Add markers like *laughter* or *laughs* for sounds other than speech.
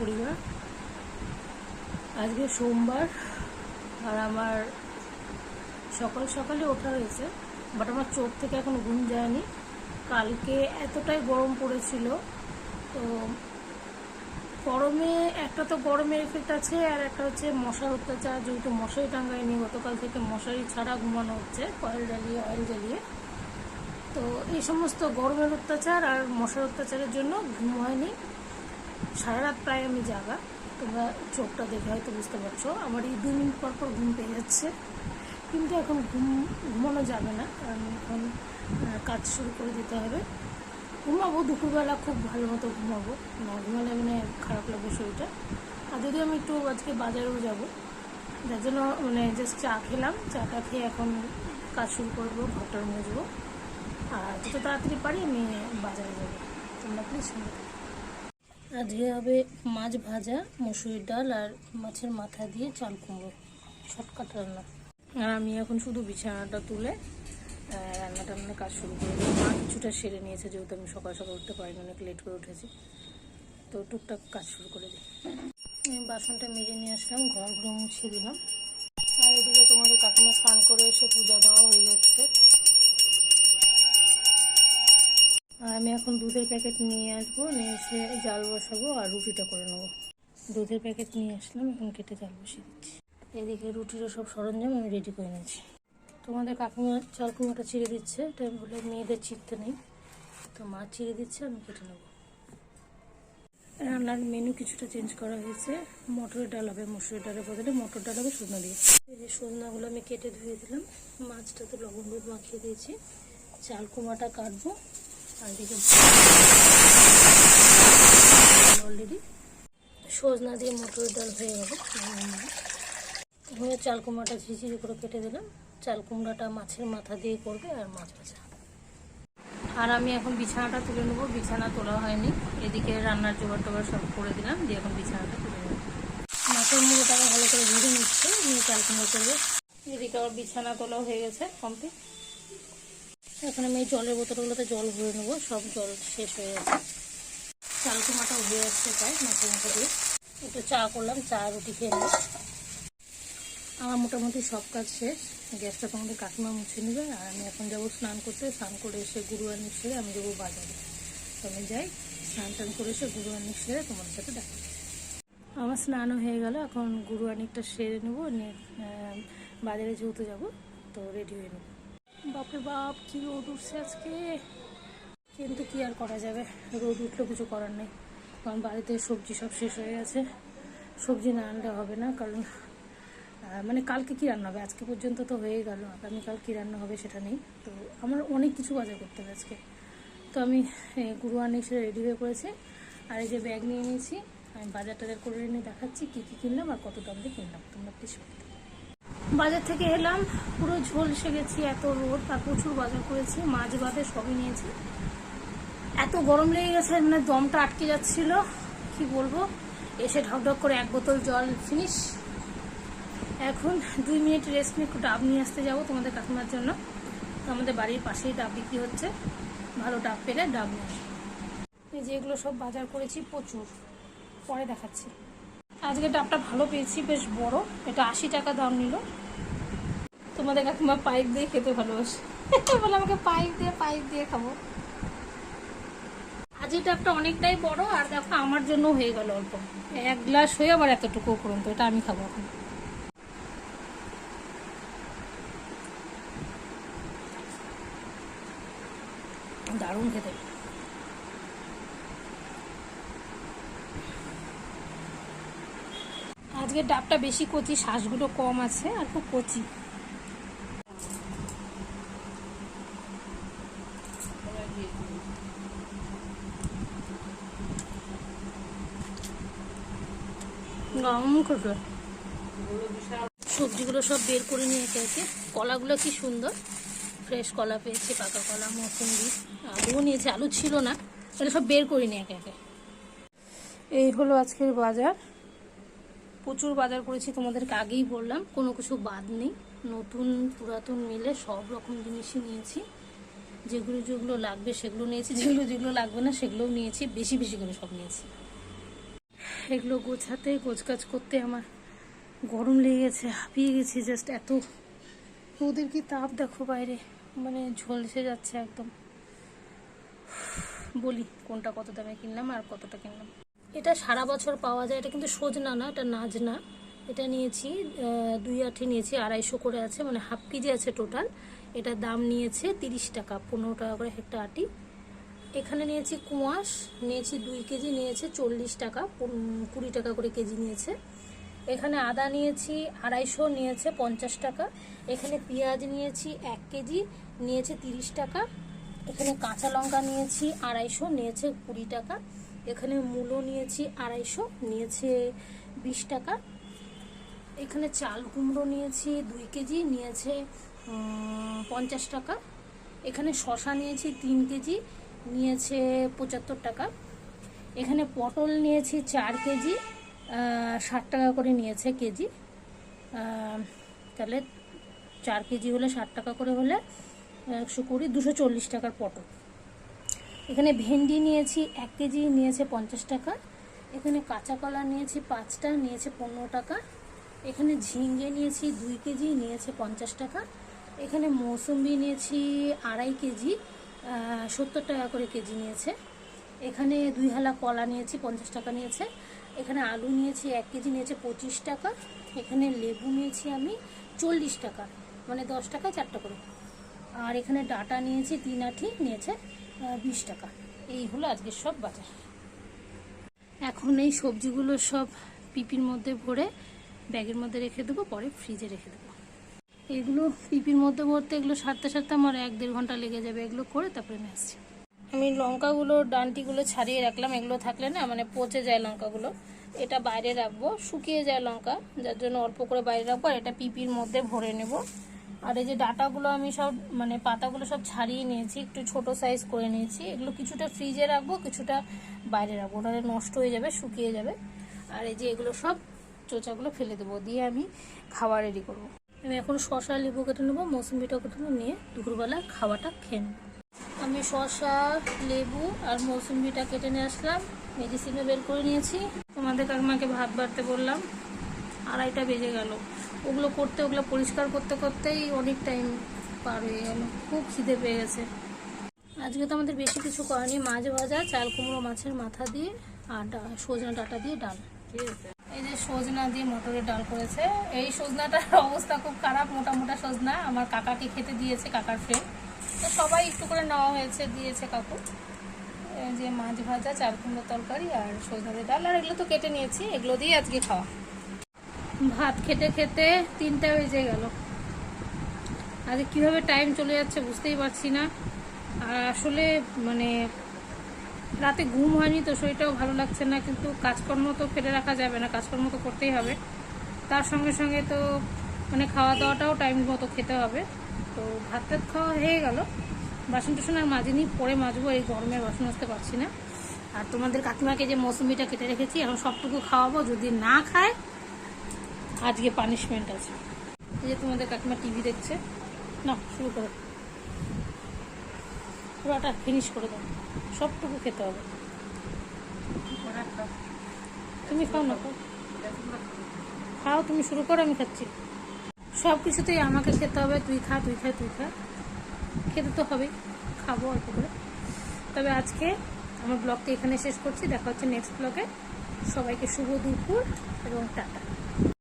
পরিবার আজকে সোমবার আর আমার সকাল সকালে ওঠা হয়েছে বাট আমার চোখ থেকে এখন ঘুম যায়নি। কালকে এতটাই গরম পড়েছিল, তো গরমে একটা তো গরমের এফেক্ট আছে, আর একটা হচ্ছে মশার অত্যাচার, যেহেতু মশারি টাঙ্গায়নি গতকাল থেকে মশারি ছাড়া ঘুমানো হচ্ছে, কয়েল জ্বালিয়ে, অয়েল জ্বালিয়ে। তো এই সমস্ত গরমের অত্যাচার আর মশার অত্যাচারের জন্য ঘুম হয়নি। সারা রাত প্রায় আমি জাগা। তোমরা চোখটা দেখে হয়তো বুঝতে পারছ। আমার এই দু মিনিট পর পর ঘুম পেয়ে যাচ্ছে। কিন্তু এখন ঘুম, ঘুমানো যাবে না। কারণ এখন কাজ শুরু করে দিতে হবে। ঘুমাবো, দুপুরবেলা খুব ভালো মতো ঘুমাবো। না ঘুমালে মানে খারাপ লাগবে শরীরটা। আর যদি আমি একটু আজকে বাজারেও যাব, যার জন্য মানে জাস্ট চা খেলাম। চাটা খেয়ে এখন কাজ শুরু করব ঘরটার মুছবো আর যত তাড়াতাড়ি পারি আমি বাজারে যাব। তোমরা প্লিজ থাকো। আজকে হবে মাছ ভাজা মসুরির ডাল আর মাছের মাথা দিয়ে চাল কুমড়ো। শর্টকাট রান্না। আর আমি এখন শুধু বিছানাটা তুলে রান্না টান্নার কাজ শুরু করে দিই মা কিছুটা সেরে নিয়েছে, যেহেতু আমি সকাল সকাল উঠতে পারিনি, অনেক লেট করে উঠেছি। তো টুকটাক কাজ শুরু করে দিই। বাসনটা মেজে নিয়ে আসলাম, ঘর ঘরগুলো মুছিয়ে দিলাম। আর এদিকে তোমাদের কাকিমা স্নান করে এসে পূজা দেওয়া হয়ে যাচ্ছে। আমি এখন দুধের প্যাকেট নিয়ে আসব, নিয়ে এসে জাল বসাবো আর রুটিটা করে নেব। দুধের প্যাকেট নিয়ে আসলাম, এখন কেটে জাল বসিয়ে দিচ্ছি। এদিকে রুটিরও সব সরঞ্জাম আমি রেডি করে নিয়েছি। তোমাদের কাকিমা চাল কুমড়োটা চিড়ে দিচ্ছে, এটা বলে মেয়েদের চিড়তে নেই। তো মা ছিঁড়ে দিচ্ছে, আমি কেটে নেব। রান্নার মেনু কিছুটা চেঞ্জ করা হয়েছে। মটরের ডাল হবে মসুরের ডালের বদলে মটর ডাল হবে সজনা দিয়ে। এই যে সজনাগুলো আমি কেটে ধুয়ে দিলাম মাছটা তো লবণ হলুদ মাখিয়ে দিয়েছি। চাল কুমাটা কাটবো অলরেডি সজনা দিয়ে মটরের ডাল হয়ে গেল হয়ে চাল কুমড়াটা ঝিঝিরি করে কেটে দিলাম। চাল কুমড়াটা মাছের মাথা দিয়ে করবে আর মাছ ভাজা। আর আমি এখন বিছানাটা তুলে নেব। বিছানা তোলা হয়নি। এদিকে রান্নার জোগাড় টোগাড় সব করে দিলাম। দিয়ে এখন বিছানাটা তুলে নেব। মাছের মুড়োটাকে ভালো করে ভেজে নিচ্ছে। নিয়ে চাল কুমড়ো করবে। এদিকে আবার বিছানা তোলা হয়ে গেছে কমপ্লিট এখন আমি এই জলের বোতলগুলোতে জল ভরে নেব, সব জল শেষ হয়ে গেছে। চাল কুমাটাও হয়ে আসছে প্রায় মাছের মতো দিয়ে। একটু চা করলাম, চা, রুটি খেয়ে নেব আমার মোটামুটি সব কাজ শেষ। গ্যাসটা তোমাদের কাকিমা মুছে নেবে, আর আমি এখন যাব স্নান করতে। স্নান করে এসে গুরু আনি সেরে আমি যাব বাজারে। আমি যাই, স্নান টান করে এসে গুরু আনি সেরে তোমাদের সাথে দেখা আমার স্নানও হয়ে গেল, এখন গুরু আনিকটা সেরে নেব বাজারে যেহেতু যাব, তো রেডি হয়ে নেব। বাপরে বাপ, কি রোদ উঠছে আজকে? কিন্তু কি আর করা যাবে? রোদ উঠলে কিছু করার নেই। কারণ বাড়িতে সবজি সব শেষ হয়ে গেছে। সবজি না আনলে হবে না, কারণ মানে কালকে কি রান্না হবে? আজকে পর্যন্ত তো হয়ে গেল। আগামীকাল কি রান্না হবে সেটা নেই। তো আমার অনেক কিছু বাজার করতে হবে আজকে। তো আমি গুরু আনি রেডি হয়ে পড়েছি। আর এই যে ব্যাগ নিয়ে নিয়েছি, আমি বাজার টাজার করে এনে দেখাচ্ছি, কী কী কিনলাম আর কত দাম দিয়ে কিনলাম। তোমরা প্লিজ বাজার থেকে এলাম, পুরো ঝলসে গেছি, এত রোদ, আর প্রচুর বাজার করেছি, মাছ বাদে সবই নিয়েছি। এত গরম লেগে গেছে মানে দমটা আটকে যাচ্ছিল, কি বলব? এসে ঢকঢক করে এক বোতল জল ফিনিশ এখন দুই মিনিট রেস্ট নিয়ে একটু ডাব নিয়ে আসতে যাব তোমাদের কাকিমার জন্য। তো আমাদের বাড়ির পাশেই ডাব বিক্রি হচ্ছে, ভালো ডাব পেলে ডাব নিয়ে আসব। এই যে এগুলো সব বাজার করেছি, প্রচুর। পরে দেখাচ্ছি। আজকে ডাবটা ভালো পেয়েছি, বেশ বড়। এটা আশি টাকা দাম নিল। তোমাদের কাকিমা পাইপ দিয়ে খেতে ভালোবাসে। *laughs* বলে আমাকে পাইপ দিয়ে পাইপ দিয়ে খাব। আজকে ডাবটা অনেকটাই বড়, আর দেখো আমার জন্য হয়ে গেল অল্প। এক গ্লাস হয়ে আবার এতটুকু করুন তো এটা আমি খাব এখন। দারুণ খেতে। আজকে ডাবটা বেশি কচি শ্বাসগুলো কম আছে আর খুব কচি। সবজিগুলো সব বের করে নিয়ে একে কলাগুলো কি সুন্দর। ফ্রেশ কলা পেয়েছি, পাকা কলা, মৌসুম্বি, আলুও নিয়েছে, আলু ছিল না। তাহলে সব বের করে নিয়ে একে একে। এই হলো আজকের বাজার। প্রচুর বাজার করেছি, তোমাদেরকে আগেই বললাম, কোনো কিছু বাদ নেই। নতুন, পুরাতন মিলে সব রকম জিনিসই নিয়েছি। যেগুলো যেগুলো লাগবে সেগুলো নিয়েছি, যেগুলো যেগুলো লাগবে না সেগুলোও নিয়েছি, বেশি বেশি করে সব নিয়েছি। এগুলো গোছাতে গোছকাজ করতে আমার গরম লেগে গেছে, হাঁপিয়ে গেছি জাস্ট এত। ওদের কি তাপ দেখো বাইরে মানে ঝলসে যাচ্ছে একদম। বলি কোনটা কত দামে কিনলাম আর কতটা কিনলাম। এটা সারা বছর পাওয়া যায়, এটা কিন্তু সজনা না, এটা নাজনা। এটা নিয়েছি দুই আঠি নিয়েছি, আড়াইশো করে আছে মানে হাফ কেজি আছে টোটাল এটার দাম নিয়েছে তিরিশ টাকা, পনেরো টাকা করে একটা আটি। এখানে নিয়েছি কুয়াশ, নিয়েছি দুই কেজি, নিয়েছে চল্লিশ টাকা কুড়ি টাকা করে কেজি নিয়েছে। এখানে আদা নিয়েছি, আড়াইশো নিয়েছে পঞ্চাশ টাকা। এখানে পেঁয়াজ নিয়েছি এক কেজি, নিয়েছে তিরিশ টাকা। এখানে কাঁচা লঙ্কা নিয়েছি আড়াইশো, নিয়েছে কুড়ি টাকা। এখানে মূলো নিয়েছি, আড়াইশো। নিয়েছে বিশ টাকা। এখানে চাল কুমড়ো নিয়েছি দুই কেজি, নিয়েছে পঞ্চাশ টাকা। এখানে শশা নিয়েছি তিন কেজি, নিয়েছে পঁচাত্তর টাকা। এখানে পটল নিয়েছি চার কেজি ষাট টাকা করে নিয়েছে কেজি। তাহলে চার কেজি হলে ষাট টাকা করে হলে একশো কুড়ি, দুশো চল্লিশ টাকার পটল। এখানে ভেন্ডি নিয়েছি, এক কেজি নিয়েছে পঞ্চাশ টাকা। এখানে কাঁচা কলা নিয়েছি পাঁচটা নিয়েছে পনেরো টাকা। এখানে ঝিঙ্গে নিয়েছি দুই কেজি, নিয়েছে পঞ্চাশ টাকা। এখানে মৌসুম্বি নিয়েছি আড়াই কেজি সত্তর টাকা করে কেজি নিয়েছে। এখানে দুই হালা কলা নিয়েছি পঞ্চাশ টাকা নিয়েছে। এখানে আলু নিয়েছি এক কেজি, নিয়েছে পঁচিশ টাকা। এখানে লেবু নিয়েছি আমি চল্লিশ টাকা মানে দশ টাকা চারটা করে। আর এখানে ডাটা নিয়েছি তিন আঠি, নিয়েছে বিশ টাকা। এই হলো আজকের সব বাজার। এখন এই সবজিগুলো সব পিপির মধ্যে ভরে ব্যাগের মধ্যে রেখে দেবো পরে ফ্রিজে রেখে দেবো। এগুলো পিপির মধ্যে ভরতে এগুলো সারতে সারতে আমার এক দেড় ঘণ্টা লেগে যাবে। এগুলো করে তারপরে নিয়ে আসছি। আমি লঙ্কাগুলো ডান্টিগুলো ছাড়িয়ে রাখলাম। এগুলো থাকলে না মানে পচে যায় লঙ্কাগুলো। এটা বাইরে রাখব। শুকিয়ে যায় লঙ্কা যার জন্য অল্প করে বাইরে রাখব। আর এটা পিপির মধ্যে ভরে নেব। আর এই যে ডাটাগুলো আমি সব মানে পাতাগুলো সব ছাড়িয়ে নিয়েছি, একটু ছোট সাইজ করে নিয়েছি। এগুলো কিছুটা ফ্রিজে রাখব, কিছুটা বাইরে রাখব। ওটা নষ্ট হয়ে যাবে, শুকিয়ে যাবে। আর এই যে এগুলো সব চোচাগুলো ফেলে দেবো, দিয়ে আমি খাওয়া রেডি করব। আমি এখন শশা লেবু কেটে নেব, মৌসুমিটাও কেটে নেব, নিয়ে দুপুরবেলা খাওয়াটা খেয়ে আমি শশা লেবু আর মৌসুমিটা কেটে নিয়ে আসলাম মেডিসিনও বের করে নিয়েছি। তোমাদের কাকিমাকে ভাত বাড়তে বললাম, আড়াইটা বেজে গেল। ওগুলো করতে ওগুলো পরিষ্কার করতে করতেই অনেক টাইম পার হয়ে গেল। খুব খিদে পেয়ে গেছে। আজকে তো আমাদের বেশি কিছু করেনি মাছ ভাজা চাল কুমড়ো মাছের মাথা দিয়ে আর সজনা ডাটা দিয়ে ডাল। ঠিক আছে। এই যে সজনা দিয়ে মটরের ডাল করেছে। এই সজনাটার *laughs* অবস্থা খুব খারাপ মোটা মোটা সজনা। আমার কাকাকে খেতে দিয়েছে কাকার ফ্রেন্ড তো সবাই একটু করে নেওয়া হয়েছে দিয়েছে কাকু। এই যে মাছ ভাজা চাল কুমড়ো তরকারি আর সজনা দিয়ে ডাল। আর এগুলো তো কেটে নিয়েছি এগুলো দিয়ে আজকে খাওয়া। ভাত খেতে খেতে তিনটা বেজে গেল। আজকে কীভাবে টাইম চলে যাচ্ছে বুঝতেই পারছি না। আর আসলে মানে রাতে ঘুম হয়নি তো, শরীরটাও ভালো লাগছে না, কিন্তু কাজকর্ম তো ফেলে রাখা যাবে না, কাজকর্ম তো করতেই হবে। তার সঙ্গে সঙ্গে তো মানে খাওয়া দাওয়াটাও টাইম মতো খেতে হবে। তো ভাত টাত খাওয়া হয়ে গেল। বাসন টাসন আর মাজিনি, পরে মাজবো, এই গরমে বাসন আসতে পারছি না। আর তোমাদের কাকিমাকে যে মৌসুমিটা কেটে রেখেছি, এখন সবটুকু খাওয়াবো, যদি না খায় আজকে পানিশমেন্ট আছে। এই যে তোমাদের কাকিমা টিভি দেখছে না শুরু করো। পুরোটা ফিনিশ করে দাও। সবটুকু খেতে হবে। তুমি খাও না, খাও। তুমি শুরু করো, আমি খাচ্ছি। সব কিছুতেই আমাকে খেতে হবে, তুই খা তুই খা তুই খা। খেতে তো হবেই, খাব অল্প করে। তবে আজকে আমার ব্লগটা এখানে শেষ করছি। দেখা হচ্ছে নেক্সট ব্লগে সবাইকে শুভ দুপুর এবং টাটা।